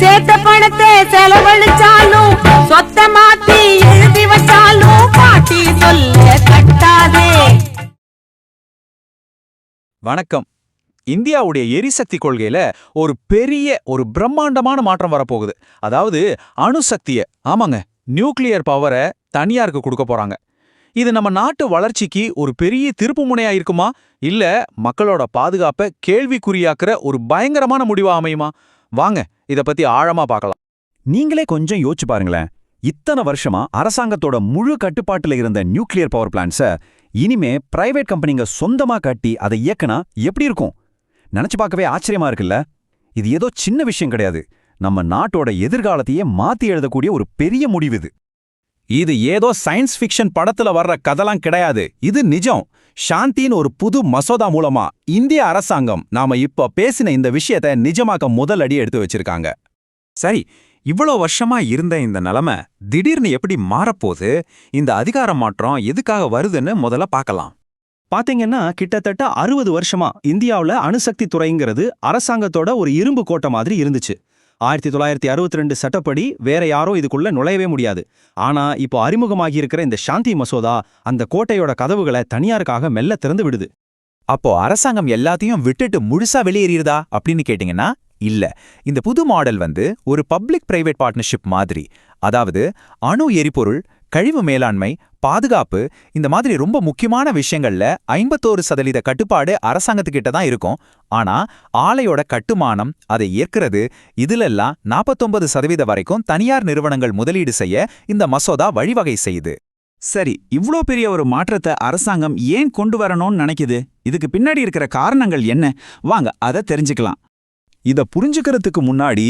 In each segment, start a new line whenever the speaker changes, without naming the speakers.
சேர்த்த பணத்தை செலவழிச்சாலும் சொத்த மாத்தி எழுதி வச்சாலும் பாட்டி சொல்ல கட்டாதே.
வணக்கம். இந்தியாவுடைய எரிசக்தி கொள்கையில ஒரு பெரிய ஒரு பிரம்மாண்டமான மாற்றம் வரப்போகுது. அதாவது அணுசக்திய ஆமாங்க நியூக்ளியர் பவரை தனியாருக்கு கொடுக்க போறாங்க. இது நம்ம நாட்டு வளர்ச்சிக்கு ஒரு பெரிய திருப்பு முனையா இருக்குமா? இல்ல மக்களோட பாதுகாப்பை கேள்விக்குறியாக்குற ஒரு பயங்கரமான முடிவா அமையுமா? வாங்க இத பத்தி ஆழமா பார்க்கலாம்
நீங்களே கொஞ்சம் யோசிச்சு பாருங்களேன். இத்தனை வருஷமா அரசாங்கத்தோட முழு கட்டுப்பாட்டுல இருந்த நியூக்ளியர் பவர் பிளான்ட்ஸ இனிமே பிரைவேட் கம்பெனிங்க சொந்தமா கட்டி அதை இயக்குனா எப்படி இருக்கும்? நினைச்சு பார்க்கவே ஆச்சரியமா இருக்குல்ல? இது ஏதோ சின்ன விஷயம் கிடையாது. நம்ம நாட்டோட எதிர்காலத்தையே மாத்தி எழுதக்கூடிய ஒரு பெரிய முடிவு இது.
இது ஏதோ சயின்ஸ் ஃபிக்ஷன் படத்துல வர்ற கதெல்லாம் கிடையாது. இது நிஜம். சாந்தின்னு ஒரு புது மசோதா மூலமா இந்திய அரசாங்கம் நாம இப்ப பேசின இந்த விஷயத்தை நிஜமாக்க முதல் அடி எடுத்து வச்சிருக்காங்க.
சரி இவ்வளோ வருஷமா இருந்த இந்த நிலைமை திடீர்னு எப்படி மாறப்போகுது? இந்த அதிகார மாற்றம் எதுக்காக வருதுன்னு முதல்ல பார்க்கலாம்.
பாத்தீங்கன்னா கிட்டத்தட்ட அறுபது வருஷமா இந்தியாவுல அணுசக்தி துறைங்கிறது அரசாங்கத்தோட ஒரு இரும்பு கோட்டை மாதிரி இருந்துச்சு. ஆயிரத்தி தொள்ளாயிரத்தி அறுபத்தி ரெண்டு சட்டப்படி வேற யாரோ இதுக்குள்ள நுழையவே முடியாது. ஆனா இப்போ அறிமுகமாகி இருக்கிற இந்த சாந்தி மசோதா அந்த கோட்டையோட கதவுகளை தனியாருக்காக மெல்ல திறந்து விடுது.
அப்போ அரசாங்கம் எல்லாத்தையும் விட்டுட்டு முழுசா வெளியேறியதா அப்படின்னு கேட்டீங்கன்னா இல்ல. இந்த புது மாடல் வந்து ஒரு பப்ளிக் பிரைவேட் பார்ட்னர்ஷிப் மாதிரி. அதாவது அணு எரிபொருள் கழிவு மேலாண்மை பாதுகாப்பு இந்த மாதிரி ரொம்ப முக்கியமான விஷயங்கள்ல ஐம்பத்தோரு சதவீத கட்டுப்பாடு அரசாங்கத்துக்கிட்ட தான் இருக்கும். ஆனா ஆலையோட கட்டுமானம் அதை ஏற்கிறது இதுலெல்லாம் நாற்பத்தொன்பது சதவீத வரைக்கும் தனியார் நிறுவனங்கள் முதலீடு செய்ய இந்த மசோதா வழிவகை செய்யுது.
சரி இவ்ளோ பெரிய ஒரு மாற்றத்தை அரசாங்கம் ஏன் கொண்டு வரணும்னு நினைக்குது? இதுக்கு பின்னாடி இருக்கிற காரணங்கள் என்ன? வாங்க அதை தெரிஞ்சுக்கலாம்.
இத புரிஞ்சுக்கிறதுக்கு முன்னாடி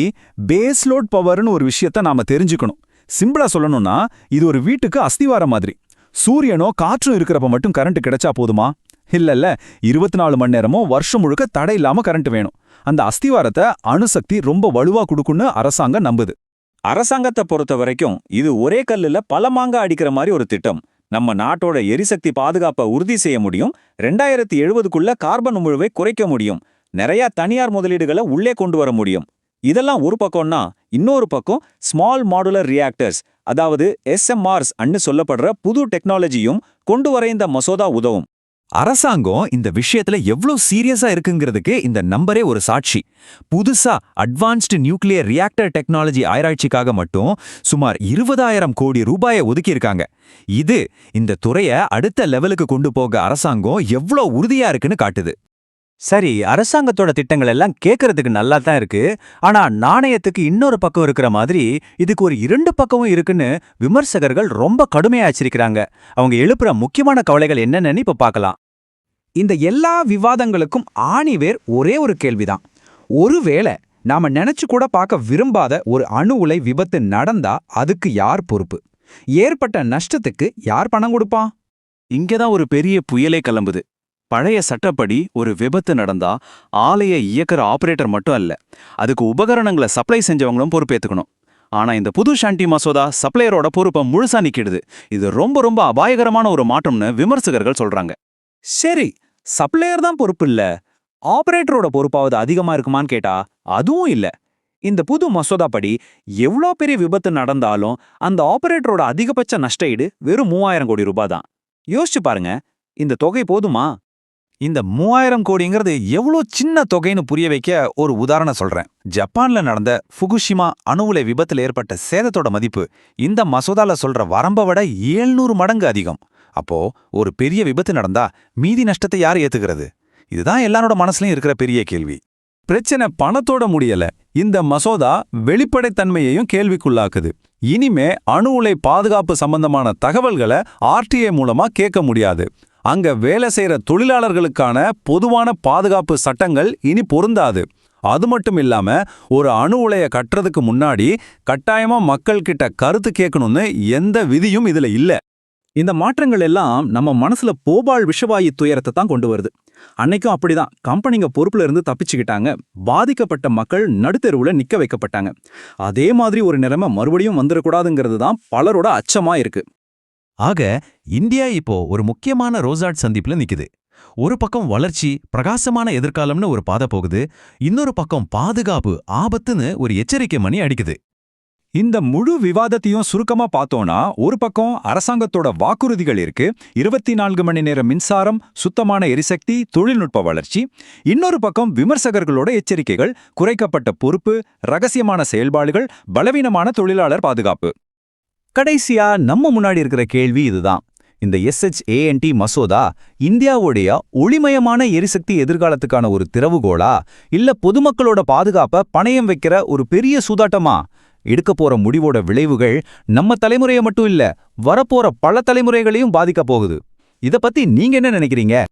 பேஸ்லோட் பவர்னு ஒரு விஷயத்த நாம தெரிஞ்சுக்கணும். சிம்பிளா சொல்லணும்னா இது ஒரு வீட்டுக்கு அஸ்திவாரம் மாதிரி. சூரியனோ காற்றும் இருக்கிறப்ப மட்டும் கரண்ட் கிடைச்சா போதுமா? இல்லல்ல இருபத்தி நாலு மணி நேரமும் வருஷம் முழுக்க தடை இல்லாம கரண்ட் வேணும். அந்த அஸ்திவாரத்தை அணுசக்தி ரொம்ப வலுவா கொடுக்குன்னு அரசாங்கம் நம்புது.
அரசாங்கத்தை பொறுத்த வரைக்கும் இது ஒரே கல்லுல பல மாங்கா அடிக்கிற மாதிரி ஒரு திட்டம். நம்ம நாட்டோட எரிசக்தி பாதுகாப்பை உறுதி செய்ய முடியும். ரெண்டாயிரத்தி எழுபதுக்குள்ள கார்பன் உமிழ்வை குறைக்க முடியும். நிறைய தனியார் முதலீடுகளை உள்ளே கொண்டு வர முடியும். இதெல்லாம் ஒரு பக்கம்னா இன்னொரு பக்கம் ஸ்மால் மாடுலர் ரியாக்டர்ஸ் அதாவது எஸ்எம்ஆர்ஸ் அன்னு சொல்லப்படுற புது டெக்னாலஜியும் கொண்டு வர இந்த மசோதா உதவும்.
அரசாங்கம் இந்த விஷயத்துல எவ்ளோ சீரியஸா இருக்குங்கிறதுக்கு இந்த நம்பரே ஒரு சாட்சி. புதுசா அட்வான்ஸ்டு நியூக்ளியர் ரியாக்டர் டெக்னாலஜி ஆராய்ச்சிக்காக மட்டும் சுமார் இருபதாயிரம் கோடி ரூபாயை ஒதுக்கியிருக்காங்க. இது இந்த துறைய அடுத்த லெவலுக்கு கொண்டு போக அரசாங்கம் எவ்ளோ உறுதியா இருக்குன்னு காட்டுது.
சரி அரசாங்கத்தோட திட்டங்கள் எல்லாம் கேட்கறதுக்கு நல்லா தான் இருக்கு. ஆனா நாணயத்துக்கு இன்னொரு பக்கம் இருக்கிற மாதிரி இதுக்கு ஒரு இரண்டு பக்கமும் இருக்குன்னு விமர்சகர்கள் ரொம்ப கடுமையா எச்சரிக்கிறாங்க. அவங்க எழுப்புற முக்கியமான கவலைகள் என்னென்னு இப்ப பார்க்கலாம்
இந்த எல்லா விவாதங்களுக்கும் ஆணிவேர் ஒரே ஒரு கேள்விதான். ஒருவேளை நாம நினைச்சு கூட பார்க்க விரும்பாத ஒரு அணு உலை விபத்து நடந்தா அதுக்கு யார் பொறுப்பு? ஏற்பட்ட நஷ்டத்துக்கு யார் பணம் கொடுப்பான்?
இங்கதான் ஒரு பெரிய புயலே கிளம்புது. பழைய சட்டப்படி ஒரு விபத்து நடந்தா ஆலையை இயக்குற ஆபரேட்டர் மட்டும் அல்ல அதுக்கு உபகரணங்களை சப்ளை செஞ்சவங்களும் பொறுப்பேத்துக்கணும். ஆனா இந்த புது சாண்டி மசோதா சப்ளையரோட பொறுப்பை முழுசா நிக்கிடுது. இது ரொம்ப ரொம்ப அபாயகரமான ஒரு மாற்றம்னு விமர்சகர்கள் சொல்றாங்க. சரி சப்ளையர் தான் பொறுப்பு இல்ல ஆபரேட்டரோட பொறுப்பாவது அதிகமா இருக்குமான்னு கேட்டா அதுவும் இல்ல. இந்த புது மசோதா படி எவ்வளோ பெரிய விபத்து நடந்தாலும் அந்த ஆபரேட்டரோட அதிகபட்ச நஷ்ட ஈடு வெறும் மூவாயிரம் கோடி ரூபாய் தான். யோசிச்சு பாருங்க இந்த தொகை போதுமா?
இந்த மூவாயிரம் கோடிங்கிறது எவ்வளோ சின்ன தொகைன்னு புரிய வைக்க ஒரு உதாரணம் சொல்றேன். ஜப்பான்ல நடந்த ஃபுகுஷிமா அணுவுலை விபத்துல ஏற்பட்ட சேதத்தோட மதிப்பு இந்த மசோதால சொல்ற வரம்பை விட ஏழ்நூறு மடங்கு அதிகம். அப்போ ஒரு பெரிய விபத்து நடந்தா மீதி நஷ்டத்தை யார் ஏத்துக்கிறது? இதுதான் எல்லாரோட மனசுலயும் இருக்கிற பெரிய கேள்வி.
பிரச்சனை பணத்தோட முடியல. இந்த மசோதா வெளிப்படைத்தன்மையையும் கேள்விக்குள்ளாக்குது. இனிமே அணு உலை பாதுகாப்பு சம்பந்தமான தகவல்களை ஆர்டிஐ மூலமா கேட்க முடியாது. அங்க வேலை செய்யற தொழிலாளர்களுக்கான பொதுவான பாதுகாப்பு சட்டங்கள் இனி பொருந்தாது. அது மட்டும் இல்லாம ஒரு அணு உலைய கட்டுறதுக்கு முன்னாடி கட்டாயமா மக்கள் கிட்ட கருத்து கேட்கணும்னு எந்த விதியும் இதுல இல்ல.
இந்த மாற்றங்கள் எல்லாம் நம்ம மனசுல போபால் விஷவாயு துயரத்தை தான் கொண்டு வருது. அன்னைக்கும் அப்படிதான். கம்பெனிங்க பொறுப்புல இருந்து தப்பிச்சுக்கிட்டாங்க. பாதிக்கப்பட்ட மக்கள் நடுத்தெருவுல நிக்க வைக்கப்பட்டாங்க. அதே மாதிரி ஒரு நிலைமை மறுபடியும் வந்துடக்கூடாதுங்கிறது தான் பலரோட அச்சமா இருக்கு.
ஆக இந்தியா இப்போ ஒரு முக்கியமான ரோசாட் சந்திப்பில் நிக்குது.
ஒரு பக்கம் வளர்ச்சி பிரகாசமான எதிர்காலம்னு ஒரு பாதை போகுது. இன்னொரு பக்கம் பாதுகாப்பு ஆபத்துன்னு ஒரு எச்சரிக்கை மணி அடிக்குது.
இந்த முழு விவாதத்தையும் சுருக்கமா பார்த்தோம்னா ஒரு பக்கம் அரசாங்கத்தோட வாக்குறுதிகள் இருக்கு. இருபத்தி நான்கு மணி நேர மின்சாரம் சுத்தமான எரிசக்தி தொழில்நுட்ப வளர்ச்சி. இன்னொரு பக்கம் விமர்சகர்களோட எச்சரிக்கைகள் குறைக்கப்பட்ட பொறுப்பு ரகசியமான செயல்பாடுகள் பலவீனமான தொழிலாளர் பாதுகாப்பு.
கடைசியா நம்ம முன்னாடி இருக்கிற கேள்வி இதுதான். இந்த எஸ்ஹெச்ஏஎன்டி மசோதா இந்தியாவுடைய ஒளிமயமான எரிசக்தி எதிர்காலத்துக்கான ஒரு திறவுகோளா? இல்ல பொதுமக்களோட பாதுகாப்ப பணயம் வைக்கிற ஒரு பெரிய சூதாட்டமா? எடுக்க போற முடிவோட விளைவுகள் நம்ம தலைமுறையை மட்டும் இல்ல வரப்போற பல தலைமுறைகளையும் பாதிக்க போகுது. இத பத்தி நீங்க என்ன நினைக்கிறீங்க?